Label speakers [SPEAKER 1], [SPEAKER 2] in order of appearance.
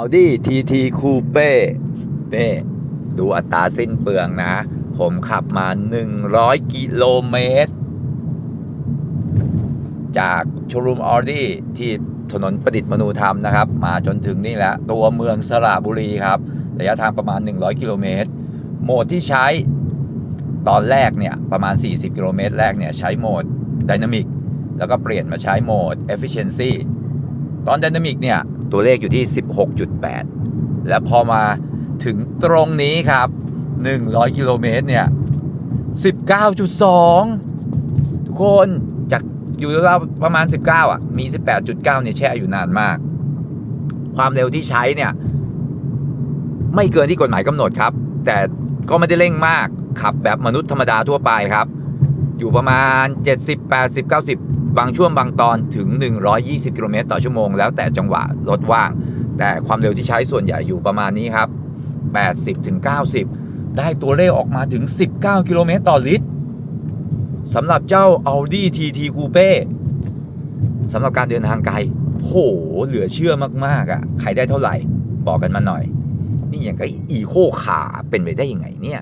[SPEAKER 1] Audi TT Coupe นี่ดูอัตราสิ้นเปลืองนะ ผมขับมา 100 กิโลเมตร จากชว์รูม Audi ที่ถนนประดิษฐ์มนูธรรมนะครับ มาจนถึงนี่แหละ ตัวเมืองสระบุรีครับ ระยะทางประมาณ 100 กิโลเมตร โหมดที่ใช้ตอนแรกเนี่ย ประมาณ 40 กิโลเมตรแรกเนี่ย ใช้โหมด Dynamic แล้วก็เปลี่ยนมาใช้โหมด Efficiency ตอน Dynamic เนี่ย ตัวเลขอยู่ที่ 16.8 แล้วพอมาถึงตรงนี้ครับ 100 กิโลเมตรเนี่ย 19.2 ทุกคนจากอยู่ราวประมาณ 19 อะ มี 18.9 เนี่ยแช่อยู่นานมาก ความเร็วที่ใช้เนี่ย ไม่เกินที่กฎหมายกำหนดครับ แต่ก็ไม่ได้เร่งมากขับแบบมนุษย์ธรรมดาทั่วไปครับ อยู่ประมาณ 70 80 90 บางช่วงบางตอนถึง 120 กิโลเมตรต่อชั่วโมง แล้วแต่จังหวะรถว่าง แต่ความเร็วที่ใช้ส่วนใหญ่อยู่ประมาณนี้ครับ 80ถึง90 ได้ตัวเลขออกมาถึง 19 กิโลเมตรต่อลิตรสำหรับเจ้า Audi TT Coupe สำหรับการเดินทางไกลโหเหลือเชื่อมากๆอะใครได้เท่าไหร่ บอกกันมาหน่อย นี่อย่างกับอีโคขาเป็นไปได้ยังไงเนี่ย